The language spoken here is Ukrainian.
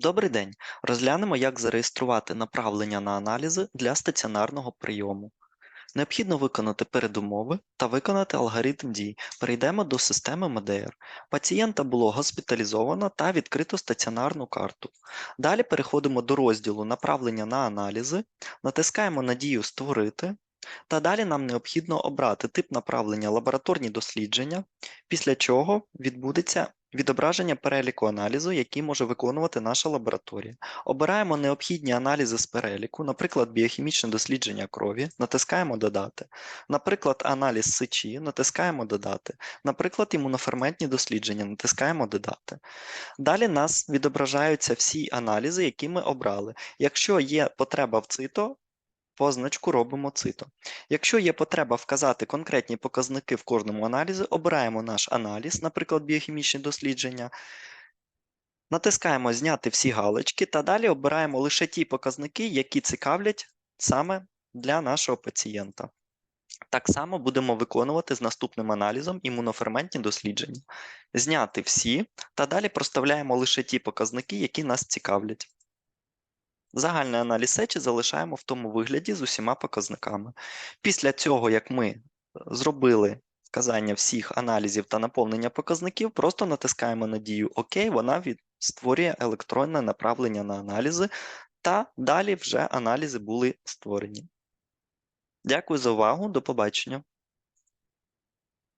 Добрий день. Розглянемо, як зареєструвати направлення на аналізи для стаціонарного прийому. Необхідно виконати передумови та виконати алгоритм дій. Перейдемо до системи МДР. Пацієнта було госпіталізовано та відкрито стаціонарну карту. Далі переходимо до розділу Направлення на аналізи, натискаємо на дію Створити. Та далі нам необхідно обрати тип направлення лабораторні дослідження, після чого відбудеться відображення переліку аналізу, який може виконувати наша лабораторія. Обираємо необхідні аналізи з переліку, наприклад, біохімічне дослідження крові, натискаємо Додати. Наприклад, аналіз сечі, натискаємо Додати. Наприклад, імуноферментні дослідження, натискаємо Додати. Далі нас відображаються всі аналізи, які ми обрали. Якщо є потреба в цито, позначку робимо цито. Якщо є потреба вказати конкретні показники в кожному аналізі, обираємо наш аналіз, наприклад, біохімічні дослідження, натискаємо Зняти всі галочки та далі обираємо лише ті показники, які цікавлять саме для нашого пацієнта. Так само будемо виконувати з наступним аналізом імуноферментні дослідження. Зняти всі та далі проставляємо лише ті показники, які нас цікавлять. Загальний аналіз сечі залишаємо в тому вигляді з усіма показниками. Після цього, як ми е, зробили вказання всіх аналізів та наповнення показників, просто натискаємо на дію ОК, вона від... створює електронне направлення на аналізи, та далі вже аналізи були створені. Дякую за увагу, до побачення.